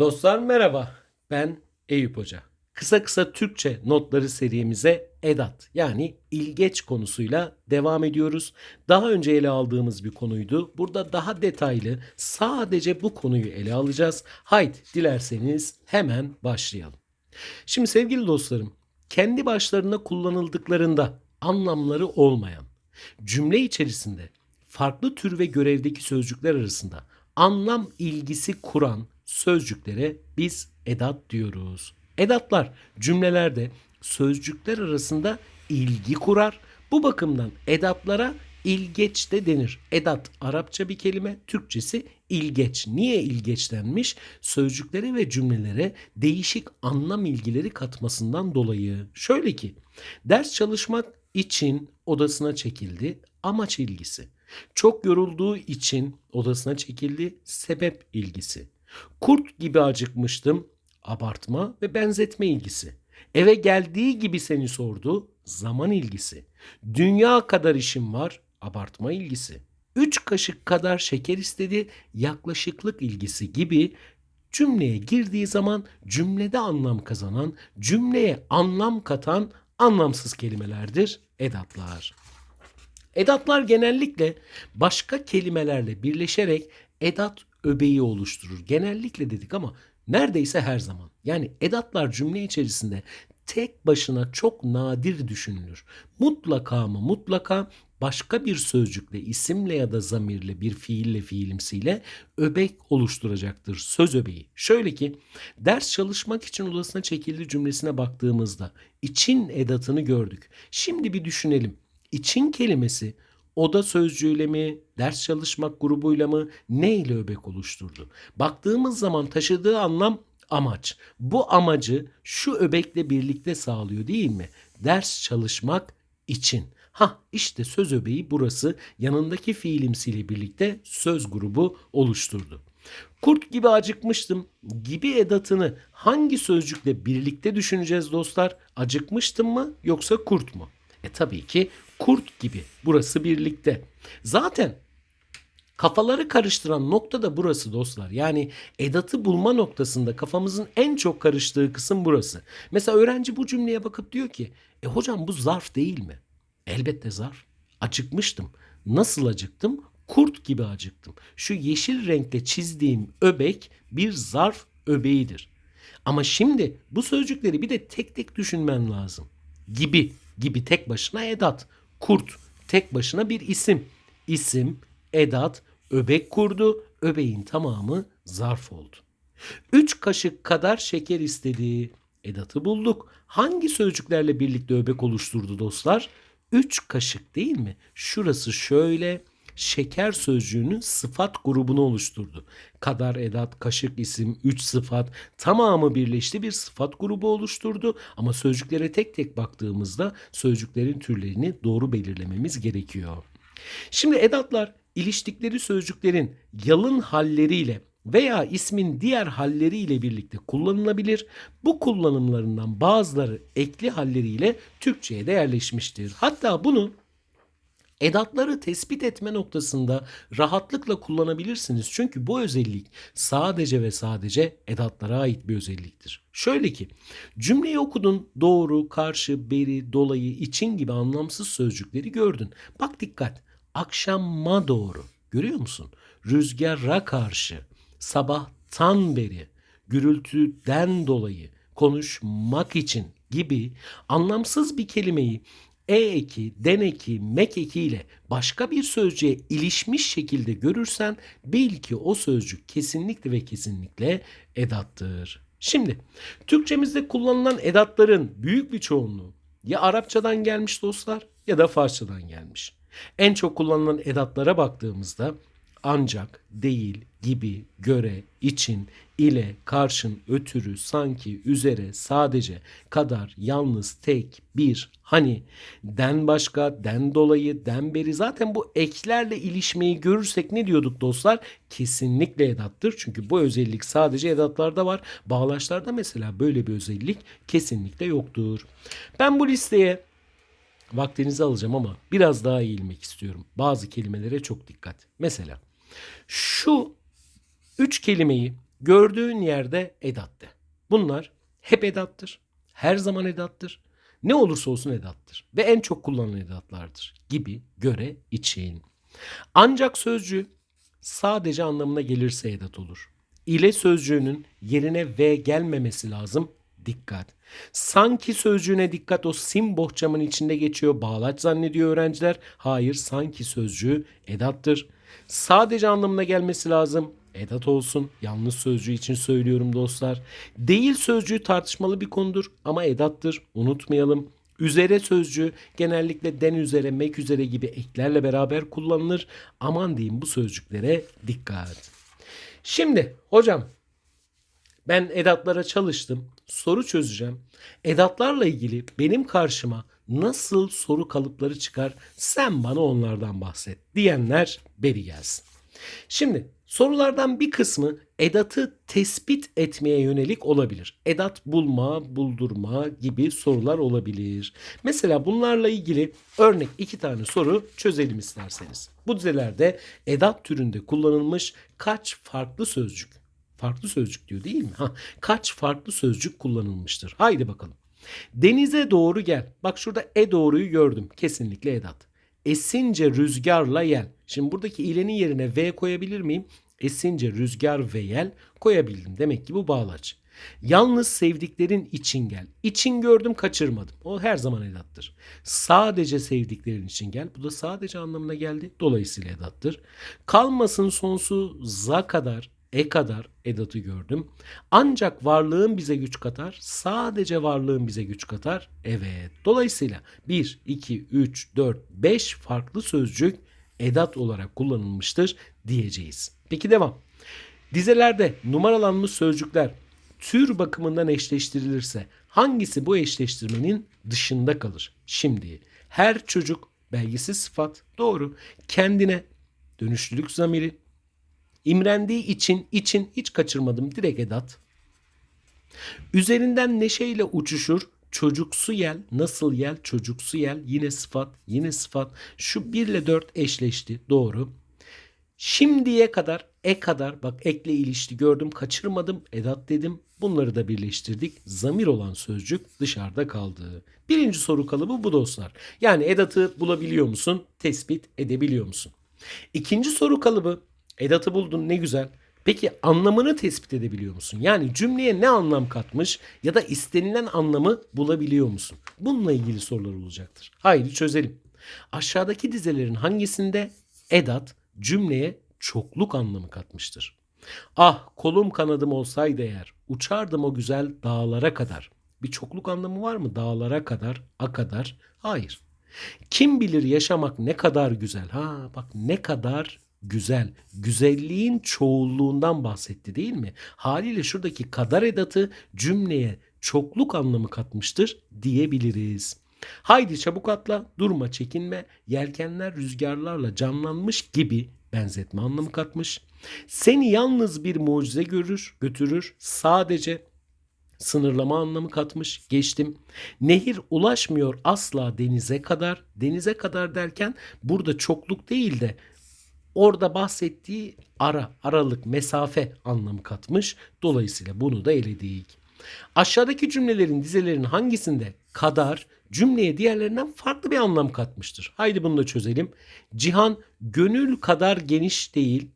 Dostlar merhaba. Ben Eyüp Hoca. Kısa kısa Türkçe notları serimize edat yani ilgeç konusuyla devam ediyoruz. Daha önce ele aldığımız bir konuydu. Burada daha detaylı sadece bu konuyu ele alacağız. Haydi dilerseniz hemen başlayalım. Şimdi sevgili dostlarım, kendi başlarına kullanıldıklarında anlamları olmayan cümle içerisinde farklı tür ve görevdeki sözcükler arasında anlam ilgisi kuran sözcüklere biz edat diyoruz. Edatlar cümlelerde sözcükler arasında ilgi kurar. Bu bakımdan edatlara ilgeç de denir. Edat Arapça bir kelime, Türkçesi ilgeç. Niye ilgeç denmiş? Sözcüklere ve cümlelere değişik anlam ilgileri katmasından dolayı. Şöyle ki, ders çalışmak için odasına çekildi, amaç ilgisi. Çok yorulduğu için odasına çekildi, sebep ilgisi. Kurt gibi acıkmıştım, abartma ve benzetme ilgisi. Eve geldiği gibi seni sordu, zaman ilgisi. Dünya kadar işim var, abartma ilgisi. Üç kaşık kadar şeker istedi, yaklaşıklık ilgisi gibi cümleye girdiği zaman cümlede anlam kazanan, cümleye anlam katan anlamsız kelimelerdir edatlar. Edatlar genellikle başka kelimelerle birleşerek edat öbeği oluşturur. Genellikle dedik ama neredeyse her zaman. Yani edatlar cümle içerisinde tek başına çok nadir düşünülür. Mutlaka mı mutlaka başka bir sözcükle, isimle ya da zamirle, bir fiille, fiilimsiyle öbek oluşturacaktır. Söz öbeği. Şöyle ki ders çalışmak için odasına çekildi cümlesine baktığımızda için edatını gördük. Şimdi bir düşünelim. İçin kelimesi oda sözcüğüyle mi, ders çalışmak grubuyla mı, ne ile öbek oluşturdu? Baktığımız zaman taşıdığı anlam amaç. Bu amacı şu öbekle birlikte sağlıyor değil mi? Ders çalışmak için. Ha işte söz öbeği burası yanındaki fiilimsiyle birlikte söz grubu oluşturdu. Kurt gibi acıkmıştım gibi edatını hangi sözcükle birlikte düşüneceğiz dostlar? Acıkmıştım mı yoksa kurt mu? E tabii ki kurt gibi. Burası birlikte. Zaten kafaları karıştıran nokta da burası dostlar. Yani edatı bulma noktasında kafamızın en çok karıştığı kısım burası. Mesela öğrenci bu cümleye bakıp diyor ki e hocam bu zarf değil mi? Elbette zarf. Acıkmıştım. Nasıl acıktım? Kurt gibi acıktım. Şu yeşil renkle çizdiğim öbek bir zarf öbeğidir. Ama şimdi bu sözcükleri bir de tek tek düşünmen lazım. Gibi, gibi tek başına edat. Kurt, tek başına bir isim. İsim, edat, öbek kurdu. Öbeğin tamamı zarf oldu. Üç kaşık kadar şeker istedi. Edatı bulduk. Hangi sözcüklerle birlikte öbek oluşturdu dostlar? Üç kaşık değil mi? Şurası şöyle şeker sözcüğünün sıfat grubunu oluşturdu. Kadar, edat, kaşık, isim, üç sıfat tamamı birleşti bir sıfat grubu oluşturdu. Ama sözcüklere tek tek baktığımızda sözcüklerin türlerini doğru belirlememiz gerekiyor. Şimdi edatlar iliştikleri sözcüklerin yalın halleriyle veya ismin diğer halleriyle birlikte kullanılabilir. Bu kullanımlarından bazıları ekli halleriyle Türkçe'ye de yerleşmiştir. Hatta bunu Edatları tespit etme noktasında rahatlıkla kullanabilirsiniz. Çünkü bu özellik sadece ve sadece edatlara ait bir özelliktir. Şöyle ki cümleyi okudun doğru, karşı, beri, dolayı, için gibi anlamsız sözcükleri gördün. Bak dikkat akşama doğru görüyor musun? Rüzgara karşı, sabahtan beri, gürültüden dolayı, konuşmak için gibi anlamsız bir kelimeyi e eki, den eki, mek eki ile başka bir sözcüğe ilişmiş şekilde görürsen bil ki o sözcük kesinlikle ve kesinlikle edattır. Şimdi Türkçemizde kullanılan edatların büyük bir çoğunluğu ya Arapçadan gelmiş dostlar ya da Farsçadan gelmiş. En çok kullanılan edatlara baktığımızda ancak, değil, gibi, göre, için, ile, karşın, ötürü, sanki, üzere, sadece, kadar, yalnız, tek, bir, hani, den başka, den dolayı, den beri zaten bu eklerle ilişmeyi görürsek ne diyorduk dostlar? Kesinlikle edattır. Çünkü bu özellik sadece edatlarda var. Bağlaçlarda mesela böyle bir özellik kesinlikle yoktur. Ben bu listeye vaktinizi alacağım ama biraz daha eğilmek istiyorum. Bazı kelimelere çok dikkat. Mesela şu üç kelimeyi Gördüğün yerde edat de. Bunlar hep edattır. Her zaman edattır. Ne olursa olsun edattır. Ve en çok kullanılan edatlardır gibi göre için. Ancak sözcüğü sadece anlamına gelirse edat olur. İle sözcüğünün yerine v gelmemesi lazım. Dikkat. Sanki sözcüğüne dikkat o sim bohçamın içinde geçiyor. Bağlaç zannediyor öğrenciler. Hayır sanki sözcüğü edattır. Sadece anlamına gelmesi lazım. Edat olsun. Yanlış sözcüğü için söylüyorum dostlar. Değil sözcüğü tartışmalı bir konudur ama edattır. Unutmayalım. Üzere sözcüğü genellikle den üzere, mek üzere gibi eklerle beraber kullanılır. Aman diyeyim bu sözcüklere dikkat. Şimdi hocam ben edatlara çalıştım. Soru çözeceğim. Edatlarla ilgili benim karşıma nasıl soru kalıpları çıkar sen bana onlardan bahset diyenler beri gelsin. Şimdi sorulardan bir kısmı edatı tespit etmeye yönelik olabilir. Edat bulma, buldurma gibi sorular olabilir. Mesela bunlarla ilgili örnek iki tane soru çözelim isterseniz. Bu dizelerde edat türünde kullanılmış kaç farklı sözcük? Farklı sözcük diyor değil mi? Ha, kaç farklı sözcük kullanılmıştır? Haydi bakalım. Denize doğru gel. Bak şurada e doğruyu gördüm. Kesinlikle edat. Esince rüzgarla yel. Şimdi buradaki ilenin yerine v koyabilir miyim? Esince rüzgar ve yel koyabildim. Demek ki bu bağlaç. Yalnız sevdiklerin için gel. İçin gördüm kaçırmadım. O her zaman edattır. Sadece sevdiklerin için gel. Bu da sadece anlamına geldi. Dolayısıyla edattır. Kalmasın sonsuza kadar e kadar edatı gördüm. Ancak varlığın bize güç katar. Sadece varlığın bize güç katar. Evet. Dolayısıyla 1, 2, 3, 4, 5 farklı sözcük edat olarak kullanılmıştır diyeceğiz. Peki devam. Dizelerde numaralanmış sözcükler tür bakımından eşleştirilirse hangisi bu eşleştirmenin dışında kalır? Şimdi her çocuk belgisiz sıfat doğru. Kendine dönüşlülük zamiri İmrendiği için için hiç kaçırmadım direkt edat. Üzerinden neşeyle uçuşur çocuksu yel nasıl yel çocuksu yel yine sıfat yine sıfat şu 1 ile 4 eşleşti doğru. Şimdiye kadar e kadar bak ekle ilişti gördüm kaçırmadım edat dedim bunları da birleştirdik zamir olan sözcük dışarıda kaldı. Birinci soru kalıbı bu dostlar yani edatı bulabiliyor musun tespit edebiliyor musun? İkinci soru kalıbı Edatı buldun ne güzel. Peki anlamını tespit edebiliyor musun? Yani cümleye ne anlam katmış ya da istenilen anlamı bulabiliyor musun? Bununla ilgili sorular olacaktır. Haydi çözelim. Aşağıdaki dizelerin hangisinde edat cümleye çokluk anlamı katmıştır? Ah kolum kanadım olsaydı eğer uçardım o güzel dağlara kadar. Bir çokluk anlamı var mı? Dağlara kadar, a kadar. Hayır. Kim bilir yaşamak ne kadar güzel. Ha bak ne kadar güzel, güzelliğin çoğulluğundan bahsetti değil mi? Haliyle şuradaki kadar edatı cümleye çokluk anlamı katmıştır diyebiliriz. Haydi çabuk atla, durma, çekinme, yelkenler rüzgarlarla canlanmış gibi benzetme anlamı katmış. Seni yalnız bir mucize görür, götürür. Sadece sınırlama anlamı katmış. Geçtim. Nehir ulaşmıyor asla denize kadar. Denize kadar derken burada çokluk değil de orada bahsettiği ara, aralık, mesafe anlamı katmış. Dolayısıyla bunu da eledik. Aşağıdaki cümlelerin dizelerin hangisinde kadar cümleye diğerlerinden farklı bir anlam katmıştır? Haydi bunu da çözelim. Cihan gönül kadar geniş değil.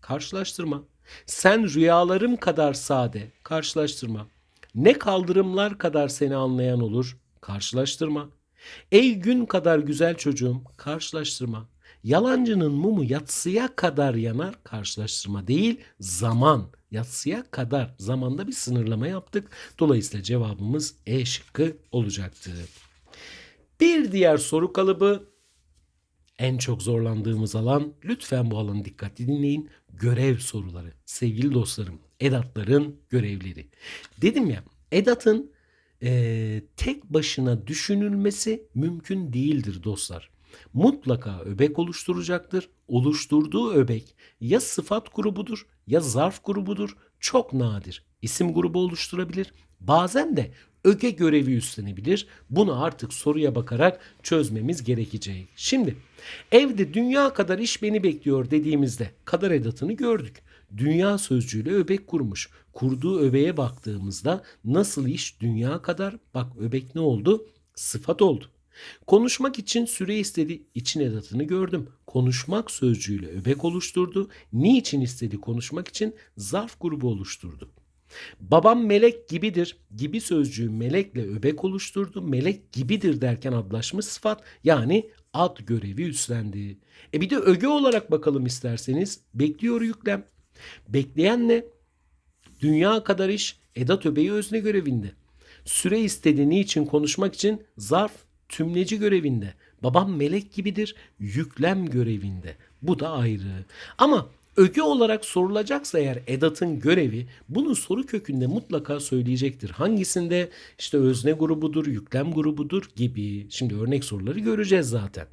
Karşılaştırma. Sen rüyalarım kadar sade. Karşılaştırma. Ne kaldırımlar kadar seni anlayan olur. Karşılaştırma. Ey gün kadar güzel çocuğum. Karşılaştırma. Yalancının mumu yatsıya kadar yanar karşılaştırma değil zaman. Yatsıya kadar zamanda bir sınırlama yaptık. Dolayısıyla cevabımız E şıkkı olacaktı. Bir diğer soru kalıbı en çok zorlandığımız alan lütfen bu alanı dikkatli dinleyin. Görev soruları. Sevgili dostlarım edatların görevleri. Dedim ya edatın e, tek başına düşünülmesi mümkün değildir dostlar mutlaka öbek oluşturacaktır. Oluşturduğu öbek ya sıfat grubudur ya zarf grubudur. Çok nadir. İsim grubu oluşturabilir. Bazen de öge görevi üstlenebilir. Bunu artık soruya bakarak çözmemiz gerekecek. Şimdi evde dünya kadar iş beni bekliyor dediğimizde kadar edatını gördük. dünya sözcüğüyle öbek kurmuş. Kurduğu öbeğe baktığımızda nasıl iş dünya kadar bak öbek ne oldu? Sıfat oldu. Konuşmak için süre istedi. İçin edatını gördüm. Konuşmak sözcüğüyle öbek oluşturdu. Niçin istedi konuşmak için? Zarf grubu oluşturdu. Babam melek gibidir. Gibi sözcüğü melekle öbek oluşturdu. Melek gibidir derken adlaşmış sıfat yani ad görevi üstlendi. E bir de öge olarak bakalım isterseniz. Bekliyor yüklem. Bekleyen ne? Dünya kadar iş edat öbeği özne görevinde. Süre istediğini için konuşmak için zarf tümleci görevinde. Babam melek gibidir yüklem görevinde. Bu da ayrı. Ama öge olarak sorulacaksa eğer edatın görevi bunu soru kökünde mutlaka söyleyecektir. Hangisinde işte özne grubudur, yüklem grubudur gibi. Şimdi örnek soruları göreceğiz zaten.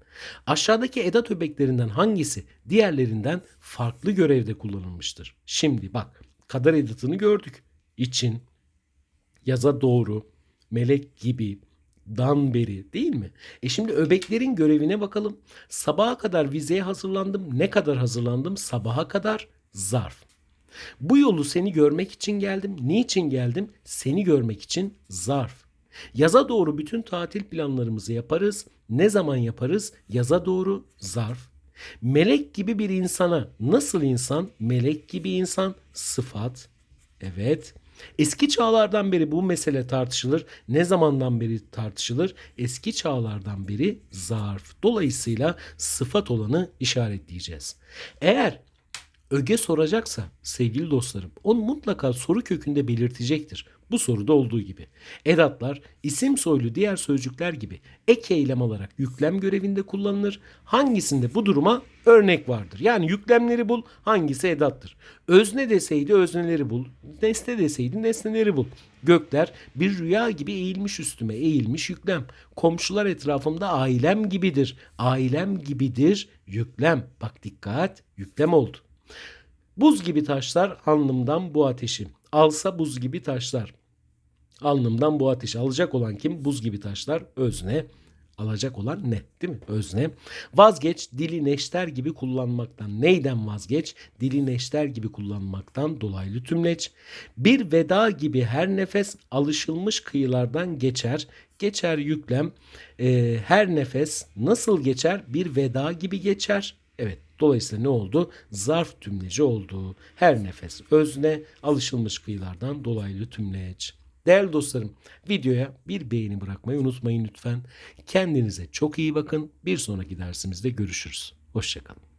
Aşağıdaki edat öbeklerinden hangisi diğerlerinden farklı görevde kullanılmıştır? Şimdi bak kadar edatını gördük. İçin, yaza doğru, melek gibi, dan beri değil mi? E şimdi öbeklerin görevine bakalım. Sabaha kadar vizeye hazırlandım. Ne kadar hazırlandım? Sabaha kadar zarf. Bu yolu seni görmek için geldim. Niçin geldim? Seni görmek için zarf. Yaza doğru bütün tatil planlarımızı yaparız. Ne zaman yaparız? Yaza doğru zarf. Melek gibi bir insana nasıl insan? Melek gibi insan sıfat. Evet. Eski çağlardan beri bu mesele tartışılır. Ne zamandan beri tartışılır? Eski çağlardan beri zarf. Dolayısıyla sıfat olanı işaretleyeceğiz. Eğer öge soracaksa sevgili dostlarım onu mutlaka soru kökünde belirtecektir. Bu soruda olduğu gibi. Edatlar isim soylu diğer sözcükler gibi ek eylem olarak yüklem görevinde kullanılır. Hangisinde bu duruma örnek vardır? Yani yüklemleri bul hangisi edattır? Özne deseydi özneleri bul. Nesne deseydi nesneleri bul. Gökler bir rüya gibi eğilmiş üstüme eğilmiş yüklem. Komşular etrafımda ailem gibidir. Ailem gibidir yüklem. Bak dikkat yüklem oldu. Buz gibi taşlar alnımdan bu ateşi. Alsa buz gibi taşlar. Alnımdan bu ateşi. Alacak olan kim? Buz gibi taşlar. Özne. Alacak olan ne? Değil mi? Özne. Vazgeç dili neşter gibi kullanmaktan. Neyden vazgeç? Dili neşter gibi kullanmaktan dolaylı tümleç. Bir veda gibi her nefes alışılmış kıyılardan geçer. Geçer yüklem. Ee, her nefes nasıl geçer? Bir veda gibi geçer. Evet. Dolayısıyla ne oldu? Zarf tümleci oldu. Her nefes özne, alışılmış kıyılardan dolaylı tümleç. Değerli dostlarım, videoya bir beğeni bırakmayı unutmayın lütfen. Kendinize çok iyi bakın. Bir sonraki dersimizde görüşürüz. Hoşçakalın.